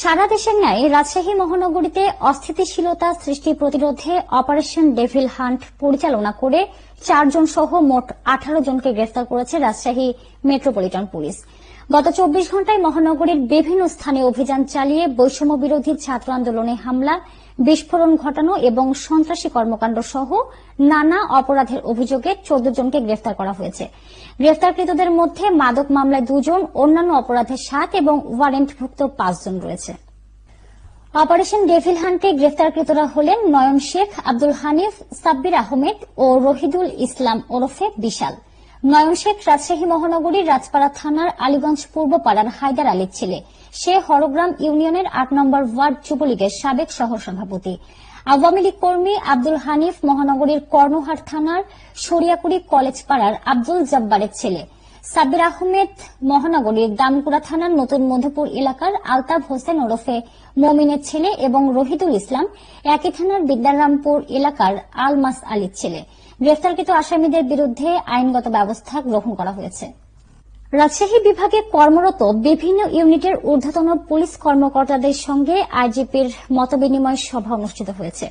সারা দেশের ন্যায় রাজশাহী মহানগরীতে অস্থিতিশীলতা সৃষ্টি প্রতিরোধে অপারেশন ডেভিল হান্ট পরিচালনা করে চারজন সহ মোট আঠারো জনকে গ্রেফতার করেছে রাজশাহী মেট্রোপলিটন পুলিশ। গত চব্বিশ ঘণ্টায় মহানগরীর বিভিন্ন স্থানে অভিযান চালিয়ে বৈষম্য বিরোধী ছাত্র আন্দোলনে হামলা, বিস্ফোরণ ঘটানো এবং সন্ত্রাসী কর্মকাণ্ড সহ নানা অপরাধের অভিযোগে চোদ্দ জনকে গ্রেফতার করা হয়েছে। গ্রেফতারকৃতদের মধ্যে মাদক মামলায় দুজন, অন্যান্য অপরাধে সাত এবং ওয়ারেন্টভুক্ত পাঁচজন রয়েছে। অপারেশন ডেভিল হান্টে গ্রেফতারকৃতরা হলেন নয়ন শেখ, আব্দুল হানিফ, সাব্বির আহমেদ ও রহিদুল ইসলাম ওরফে বিশাল। নয়ন শেখ রাজশাহী মহানগরীর রাজপাড়া থানার আলীগঞ্জ পূর্ব পাড়ার হায়দার আলীর ছেলে। সে হরগ্রাম ইউনিয়নের আট নম্বর ওয়ার্ড যুবলীগের সাবেক সহসভাপতি আওয়ামী লীগ কর্মী আব্দুল হানিফ মহানগরীর কর্ণহার থানার সরিয়াকুড়ি কলেজ পাড়ার আব্দুল জব্বারের ছেলে। সাব্বির আহমেদ মহানগরীর দামকুড়া থানার নতুন মধুপুর এলাকার আলতাফ হোসেন ওরফে মমিনের ছেলে এবং রহিদুল ইসলাম একই থানার বিদ্যারামপুর এলাকার আলমাস আলীর ছেলে। গ্রেফতারকৃত আসামিদের বিরুদ্ধে আইনগত ব্যবস্থা গ্রহণ করা হয়েছে। রাজশাহী বিভাগে কর্মরত বিভিন্ন ইউনিটের ঊর্ধ্বতন পুলিশ কর্মকর্তাদের সঙ্গে আইজিপির মতবিনিময় সভা অনুষ্ঠিত হয়েছে।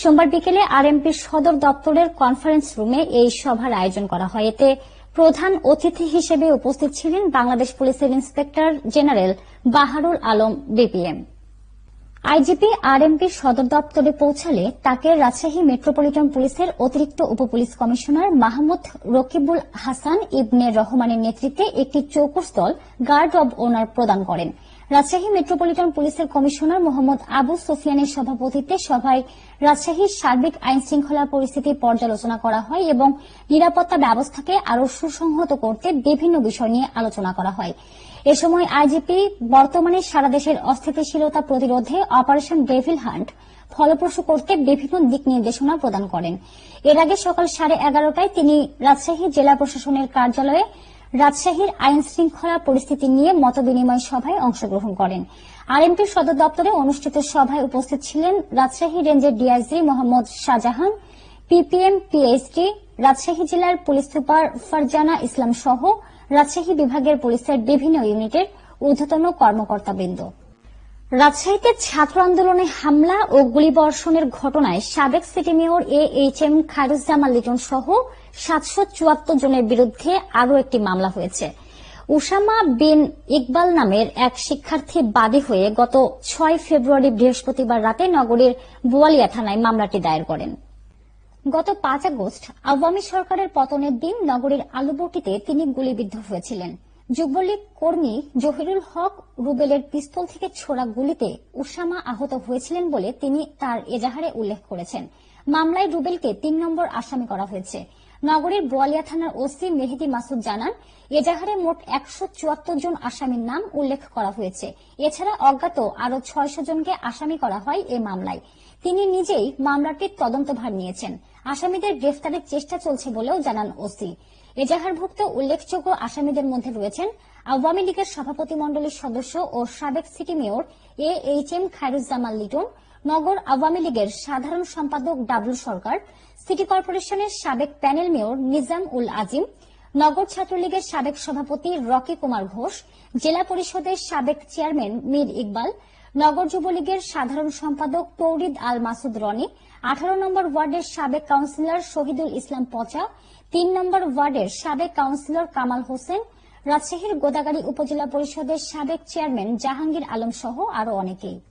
সোমবার বিকেলে আরএমপির সদর দপ্তরের কনফারেন্স রুমে এই সভার আয়োজন করা হয়। এতে প্রধান অতিথি হিসেবে উপস্থিত ছিলেন বাংলাদেশ পুলিশের inspector general Baharul Alam, BPM. IGP RMP সদর দপ্তরে পৌঁছালে তাকে রাজশাহী মেট্রোপলিটন পুলিশের অতিরিক্ত উপপুলিশ কমিশনার মাহমুদ রকিবুল হাসান ইবনে রহমানের নেতৃত্বে একটি চৌকস দল গার্ড অব ওনার প্রদান করেন। রাজশাহী মেট্রোপলিটন পুলিশের কমিশনার মোহাম্মদ আবু সুফিয়ানের সভাপতিত্বে সভায় রাজশাহীর সার্বিক আইন শৃঙ্খলা পরিস্থিতি পর্যালোচনা করা হয় এবং নিরাপত্তা ব্যবস্থাকে আরও সুসংহত করতে বিভিন্ন বিষয় নিয়ে আলোচনা করা হয়। এ সময় আইজিপি বর্তমানে সারা দেশের অস্থিতিশীলতা প্রতিরোধে অপারেশন ডেভিল হান্ট ফলপ্রসূ করতে বিভিন্ন দিক নির্দেশনা প্রদান করেন। এর আগে সকাল সাড়ে এগারোটায় তিনি রাজশাহী জেলা প্রশাসনের কার্যালয়ে রাজশাহীর আইন শৃঙ্খলা পরিস্থিতি নিয়ে মতবিনিময় সভায় অংশগ্রহণ করেন। আরএমপির সদর দপ্তরে অনুষ্ঠিত সভায় উপস্থিত ছিলেন রাজশাহী রেঞ্জের DIG Mohammad Shahjahan, PPM PhD, Rajshahi জেলার পুলিশ সুপার ফারজানা ইসলাম সহ রাজশাহী বিভাগের পুলিশের বিভিন্ন ইউনিটের ঊর্ধ্বতন কর্মকর্তাবৃন্দ। রাজশাহীতে ছাত্র আন্দোলনে হামলা ও গুলিবর্ষণের ঘটনায় সাবেক city mayor A H M Khairuzzaman Liton সহ সাতশো চুয়াত্তর জনের বিরুদ্ধে আরও একটি মামলা হয়েছে। উসামা বিন ইকবাল নামের এক শিক্ষার্থী বাদী হয়ে গত ছয় ফেব্রুয়ারি বৃহস্পতিবার রাতে নগরীর বোয়ালিয়া থানায় মামলাটি দায়ের করেন। গত পাঁচ আগস্ট আওয়ামী সরকারের পতনের দিন নগরীর আলুবটিতে তিনি গুলিবিদ্ধ হয়েছিলেন। যুবলীগ কর্মী জহিরুল হক রুবেলের পিস্তল থেকে ছোড়া গুলিতে উসামা আহত হয়েছিলেন বলে তিনি তার এজাহারে উল্লেখ করেছেন। মামলায় রুবেলকে তিন নম্বর আসামি করা হয়েছে। নগরীর বোয়ালিয়া থানার ওসি মেহেদি মাসুদ জানান, এজাহারে মোট একশো চুয়াত্তর জন আসামির নাম উল্লেখ করা হয়েছে। এছাড়া অজ্ঞাত আরও ছয়শো জনকে আসামি করা হয় এ মামলায়। তিনি নিজেই মামলাটির তদন্তভার নিয়েছেন। আসামিদের গ্রেফতারের চেষ্টা চলছে বলেও জানান ওসি। এজাহারভুক্ত উল্লেখযোগ্য আসামিদের মধ্যে রয়েছেন আওয়ামী লীগের সভাপতি মণ্ডলীর সদস্য ও সাবেক city mayor A H M Khairuzzaman Liton, নগর আওয়ামী লীগের সাধারণ সম্পাদক ডাবলু সরকার, সিটি কর্পোরেশনের সাবেক প্যানেল মেয়র নিজাম উল আজিম, নগর ছাত্রলীগের সাবেক সভাপতি রকি কুমার ঘোষ, জেলা পরিষদের সাবেক চেয়ারম্যান মীর ইকবাল নগর যুবলীগের সাধারণ সম্পাদক তৌরিদ আল মাসুদ রনি, আঠারো নম্বর ওয়ার্ডের সাবেক কাউন্সিলর শহীদুল ইসলাম পচা তিন নম্বর ওয়ার্ডের সাবেক কাউন্সিলর কামাল হোসেন, রাজশাহীর গোদাগাড়ী উপজেলা পরিষদের সাবেক চেয়ারম্যান জাহাঙ্গীর আলম সহ আরও অনেকেই।